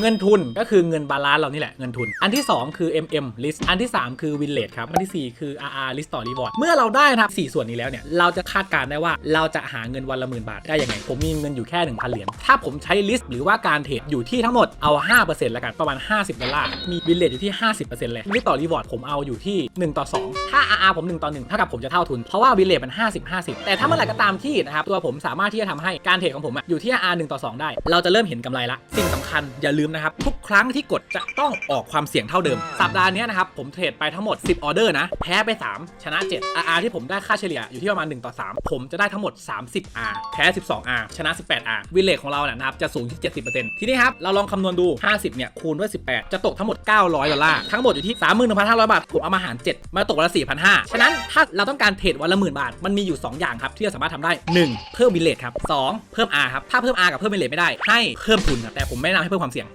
เงินทุนก็คือเงินบาลานซ์เรานี่แหละเงินทุน อันที่ 2 คือ MM list อันที่ 3 คือ win rate ครับ อันที่ 4 คือ RR list ต่อ reward เมื่อเราได้นะครับ4ส่วนนี้แล้วเนี่ยเราจะคาดการได้ว่าเราจะหาเงินวันละหมื่นบาทได้ยังไง ผมมีเงินอยู่แค่ 1,000 เหรียญถ้าผมใช้ list หรือว่าการเทรดอยู่ที่ทั้งหมดเอา 5%แล้วกันประมาณ 50ดอลลาร์มี win rate อยู่ที่ 50%เลย list ต่อ reward ผมเอาอยู่ที่ 1 ต่อ 2 ถ้า RR ผม 1 ต่อ1เท่ากับผมจะเท่าทุนเพราะว่า win rate มัน 50 50 แต่ถ้าเมื่อไหร่ก็ตามที่นะครับตัวผมสามารถที่จะทำให้การเทรดของผมอะอยู่ที่ RR 1ต่อ2 ได้ เราจะเริ่มเห็นกำไรละสิ่งสำคัญอย่าลืมมนะครับ ทุกครั้งที่กดจะต้องออกความเสี่ยงเท่าเดิม สัปดาห์นี้นะครับ ผมเทรดไปทั้งหมด 10 ออเดอร์นะ แพ้ไป 3 ชนะ 7 RR ที่ผมได้ค่าเฉลี่ยอยู่ที่ประมาณ 1 ต่อ 3 ผมจะได้ทั้งหมด 30 R แพ้ 12 R ชนะ 18 R วินเลทของเราเนี่ยนะครับจะสูงที่70%ทีนี้ครับเราลองคำนวณดู 50 เนี่ยคูณด้วย 18 จะตกทั้งหมด 900 ดอลลาร์ทั้งหมดอยู่ที่ 31,500 บาทผมเอามาหาร 7 มาตกละ4,500ฉะนั้นถ้าเราต้องการเทรดวันละหมื่นบาทมันมีอยู่ 2 อย่างครับที่เราสามารถทำได้ 1 เพิ่มวินเลทครับ2เพิ่ม R ครับถ้าเพิ่ม R กับเพิ่มวินเลทไม่ได้ให้เพิ่มทุนครับแต่ผมไม่แนะนำให้เพิ่มความเสี่ยง